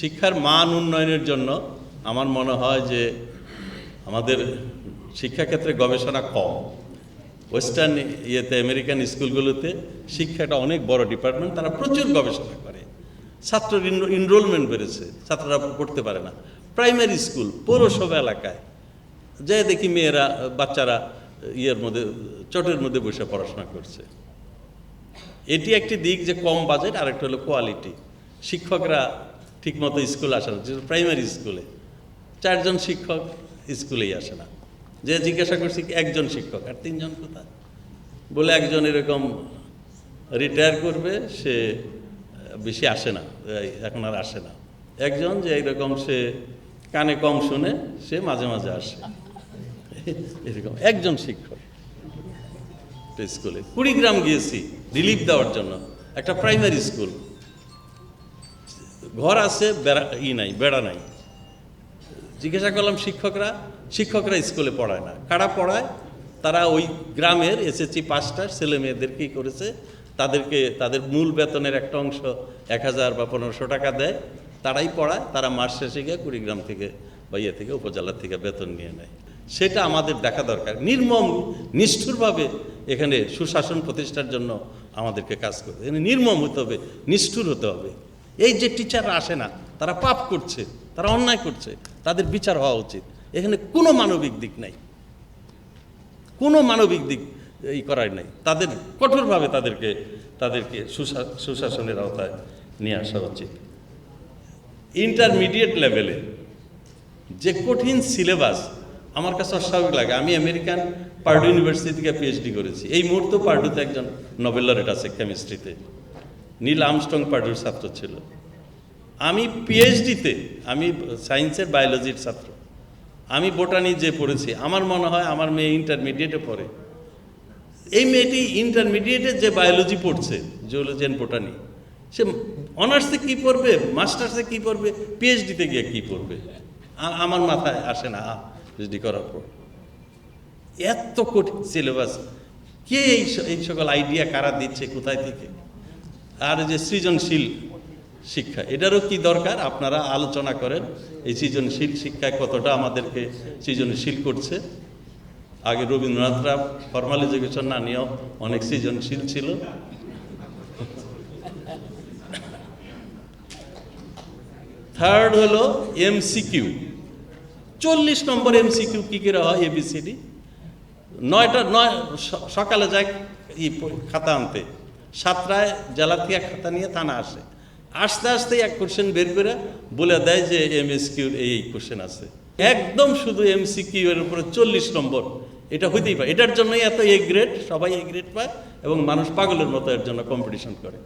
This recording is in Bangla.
শিক্ষার মান উন্নয়নের জন্য আমার মনে হয় যে আমাদের শিক্ষাক্ষেত্রে গবেষণা কম। ওয়েস্টার্ন ইয়েতে আমেরিকান স্কুলগুলোতে শিক্ষাটা অনেক বড় ডিপার্টমেন্ট তারা প্রচুর গবেষণা করে। ছাত্র এনরোলমেন্ট বেড়েছে, ছাত্ররা পড়তে পারে না। প্রাইমারি স্কুল পৌরসভা এলাকায়। যে দেখি মেয়েরা, বাচ্চারা ইয়ের মধ্যে, চটের মধ্যে বসে পড়াশোনা করছে। এটি একটি দিক যে কম বাজেট আরেকটা হলো কোয়ালিটি শিক্ষকরা ঠিকমতো স্কুলে আসে না প্রাইমারি স্কুলে চারজন শিক্ষক স্কুলেই আসে না। যে জিজ্ঞাসা করছি একজন শিক্ষক, আর তিনজন কোথায়? বলে একজন এরকম রিটায়ার করবে, সে বেশি আসে না, এখন আর আসে না। একজন যে এইরকম সে কানে কম শুনে, সে মাঝে মাঝে আসে। এরকম একজন শিক্ষক। স্কুলে কুড়িগ্রাম গিয়েছি রিলিফ দেওয়ার জন্য। একটা প্রাইমারি স্কুল ঘর আছে, বেড়া, ই নাই, বেড়া নাই। জিজ্ঞাসা করলাম শিক্ষকরা শিক্ষকরা স্কুলে পড়ায় না। কারা পড়ায়? তারা ওই গ্রামের এসএসসি পাঁচটার ছেলে মেয়েদেরকেই করেছে? তাদেরকে, তাদের মূল বেতনের একটা অংশ এক হাজার বা পনেরোশো টাকা দেয়। তারাই পড়ায়, তারা মাস শেষে গিয়ে কুড়িগ্রাম থেকে বা ইয়ে থেকে উপজেলা থেকে বেতন নিয়ে নেয়। সেটা আমাদের দেখা দরকার। নির্মম, নিষ্ঠুরভাবে এখানে সুশাসন প্রতিষ্ঠার জন্য আমাদেরকে কাজ করতে নির্মম হতে হবে, নিষ্ঠুর হতে হবে। এই যে টিচাররা আসে না, তারা পাপ করছে, তারা অন্যায় করছে, তাদের বিচার হওয়া উচিত। এখানে কোনো মানবিক দিক নাই। কোনো মানবিক দিক এই করার নাই। তাদের কঠোরভাবে তাদেরকে তাদেরকে সুশা- সুশাসনের আওতায় নিয়ে আসা উচিত। ইন্টারমিডিয়েট লেভেলে যে কঠিন সিলেবাস আমার কাছে অস্বাভাবিক লাগে। আমি আমেরিকান পার্ডু ইউনিভার্সিটি থেকে পিএইচডি করেছি। এই মুহূর্তে পার্ডুতে একজন নোবেল লরেট আছে কেমিস্ট্রিতে নীল আমস্ট্রং পার্ডুর ছাত্র ছিল। আমি পিএইচডিতে আমি সায়েন্সের বায়োলজির ছাত্র। আমি বোটানি যে পড়েছি, আমার মনে হয় আমার মেয়ে ইন্টারমিডিয়েটে পড়ে। এই মেয়েটি ইন্টারমিডিয়েটে যে বায়োলজি পড়ছে জিওলজি অ্যান্ড বোটানি সে অনার্সে কী পড়বে মাস্টার্সে কী পড়বে পিএইচডিতে গিয়ে কী পড়বে? আমার মাথায় আসে না পিএইচডি করার পর। এত কঠিন সিলেবাস কে এই সকল আইডিয়া কারা দিচ্ছে, কোথায় থেকে? আর যে সৃজনশীল শিক্ষা, এটারও কি দরকার? আপনারা আলোচনা করেন, এই সৃজনশীল শিক্ষায় কতটা আমাদেরকে সৃজনশীল করছে। আগে রবীন্দ্রনাথরা ফর্মাল এডুকেশন না নিয়েও অনেক সৃজনশীল ছিল। থার্ড হলো এমসিকিউ চল্লিশ নম্বর এমসিকিউ কী করে হয়? এবিসিডি নয়টা, নয় সকালে যায় খাতা আনতে। সাতটায় জেলা থেকে খাতা নিয়ে থানা আসে। আস্তে আস্তে এক কোশ্চেন বের করে বলে দেয় যে এম এস এই এই কোশ্চেন আছে। একদম শুধু এম এমসিকিউ এর উপরে চল্লিশ নম্বর। এটা হইতেই পারে। এটার জন্যই এত এ গ্রেড সবাই এ গ্রেড পায় এবং মানুষ পাগলের মতো এর জন্য কম্পিটিশন করে।